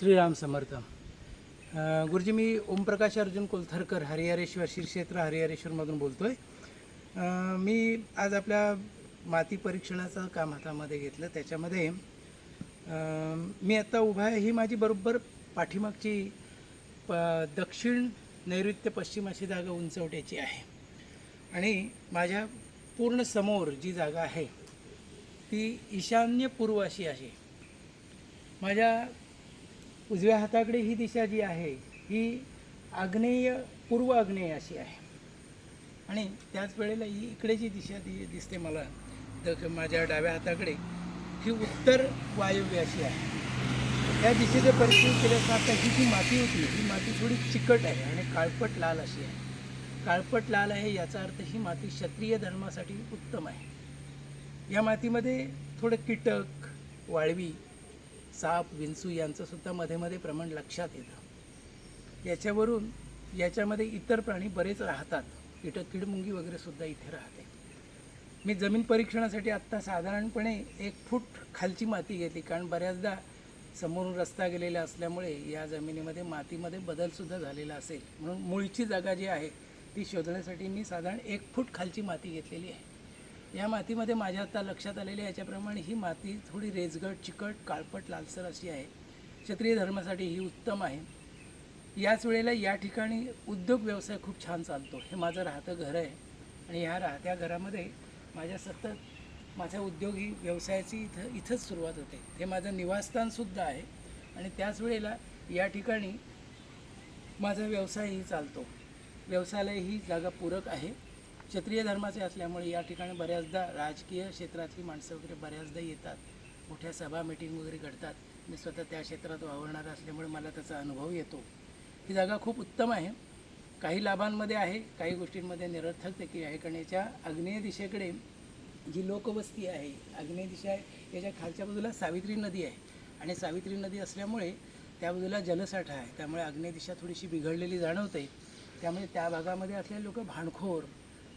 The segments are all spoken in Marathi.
श्रीराम समर्थ. गुरुजी मी ओमप्रकाश अर्जुन कोलथरकर हरिहरेश्वर श्रीक्षेत्र हरिहरेश्वरमधून बोलतो आहे मी आज आपल्या माती परीक्षणाचं काम हातामध्ये घेतलं. त्याच्यामध्ये मी आत्ता उभा आहे. ही माझी बरोबर पाठीमागची प दक्षिण नैऋत्य पश्चिम अशी जागा उंचवट्याची आहे. आणि माझ्या पूर्ण समोर जी जागा आहे ती ईशान्य पूर्व अशी आहे. माझ्या उजव्या हाताकडे ही दिशा जी आहे ही आग्नेय पूर्व आग्नेय अशी आहे. आणि त्याच वेळेला ही इकडे जी दिशा दि दिसते मला दख माझ्या डाव्या हाताकडे ही उत्तर वायव्य अशी आहे. त्या दिशेचे परीक्षण केलं आता ही जी माती होती ही माती थोडी चिकट आहे आणि काळपट लाल अशी आहे. काळपट लाल आहे याचा अर्थ ही माती क्षत्रिय धर्मासाठी उत्तम आहे. या मातीमध्ये थोडं कीटक वाळवी साप विंचू यांचंसुद्धा मध्ये मध्ये प्रमाण लक्षात येतं. याच्यावरून याच्यामध्ये इतर प्राणी बरेच राहतात. कीटक किडमुंगी वगैरे सुद्धा इथे राहते. मी जमीन परीक्षणासाठी आत्ता साधारणपणे एक फूट खालची माती घेतली कारण बऱ्याचदा समोरून रस्ता गेलेला असल्यामुळे या जमिनीमध्ये मातीमध्ये बदलसुद्धा झालेला असेल. म्हणून मूळची जागा जी आहे ती शोधण्यासाठी मी साधारण एक फूट खालची माती घेतलेली आहे. या मातीमध्ये माझ्या आता लक्षात आलेल्या याच्याप्रमाणे ही माती थोडी रेजगट चिकट काळपट लालसर अशी आहे. क्षत्रिय धर्मासाठी ही उत्तम आहे. याच वेळेला या ठिकाणी उद्योग व्यवसाय खूप छान चालतो. हे माझं राहतं घर आहे. आणि ह्या राहत्या घरामध्ये माझ्या सतत माझा उद्योग ही व्यवसायाची इथं इथंच सुरुवात होते. हे माझं निवासस्थानसुद्धा आहे. आणि त्याच वेळेला या ठिकाणी माझा व्यवसायही चालतो. व्यवसायाला ही जागा पूरक आहे. क्षत्रिय धर्माचे असल्यामुळे या ठिकाणी बऱ्याचदा राजकीय क्षेत्रातली माणसं वगैरे बऱ्याचदा येतात. मोठ्या सभा मिटिंग वगैरे घडतात. मी स्वतः त्या क्षेत्रात वावरणार असल्यामुळे मला त्याचा अनुभव येतो. ही जागा खूप उत्तम आहे. काही लाभांमध्ये आहे काही गोष्टींमध्ये निरर्थक देखील आहे कारण याच्या आग्नेय दिशेकडे जी लोकवस्ती आहे आग्नेय दिशा आहे याच्या खालच्या बाजूला सावित्री नदी आहे. आणि सावित्री नदी असल्यामुळे त्या बाजूला जलसाठा आहे. त्यामुळे आग्नेय दिशा थोडीशी बिघडलेली जाणवते. त्यामुळे त्या भागामध्ये असलेले लोक भांडखोर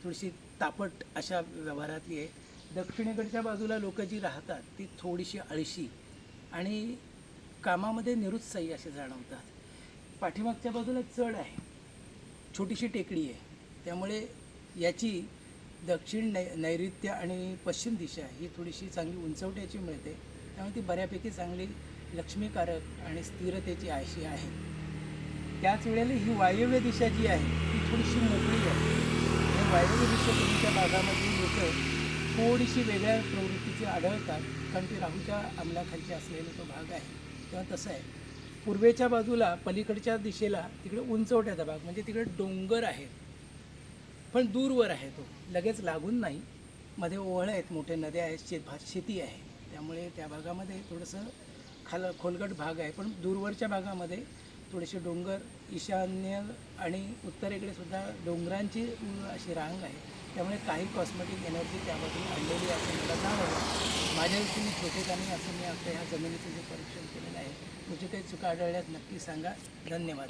थोडीशी तापट अशा व्यवहारातली आहे. दक्षिणेकडच्या बाजूला लोक जी राहतात ती थोडीशी आळशी आणि कामामध्ये निरुत्साही असे जाणवतात. पाठीमागच्या बाजूला चढ आहे. छोटीशी टेकडी आहे. त्यामुळे याची दक्षिण नै नैऋत्य आणि पश्चिम दिशा ही थोडीशी चांगली उंचवट्याची मिळते. त्यामुळे ती बऱ्यापैकी चांगली लक्ष्मीकारक आणि स्थिरतेची अशी आहे. त्याच वेळेला ही वायव्य दिशा जी आहे ती थोडीशी मोकळी आहे. वायव्य दिशेच्या भागामध्ये लोक थोडीशी वेगळ्या प्रवृत्तीचे आढळतात. कारण ते राहूच्या अंमलाखालची असलेला तो भाग आहे. तेव्हा तसं आहे. पूर्वेच्या बाजूला पलीकडच्या दिशेला तिकडे उंचवट्याचा भाग म्हणजे तिकडे डोंगर आहे. पण दूरवर आहे तो. लगेच लागून नाही. मध्ये ओहळ आहेत मोठे नद्या आहेत शेत भात शेती आहे. त्यामुळे त्या भागामध्ये थोडंसं खाल खोलगट भाग आहे. पण दूरवरच्या भागामध्ये थोडेसे डोंगर ईशान्य आणि उत्तरेकडे सुद्धा डोंगरांची अशी रांग आहे. त्यामुळे काही कॉस्मेटिक एनर्जी त्यामधून आणलेली असं मला जाणवलं. माझ्या दृष्टीने छोटेखानी असं मी आपल्या ह्या जमिनीचं जे परीक्षण केलेलं आहे तुझी काही चुका आढळल्यास नक्की सांगा. धन्यवाद.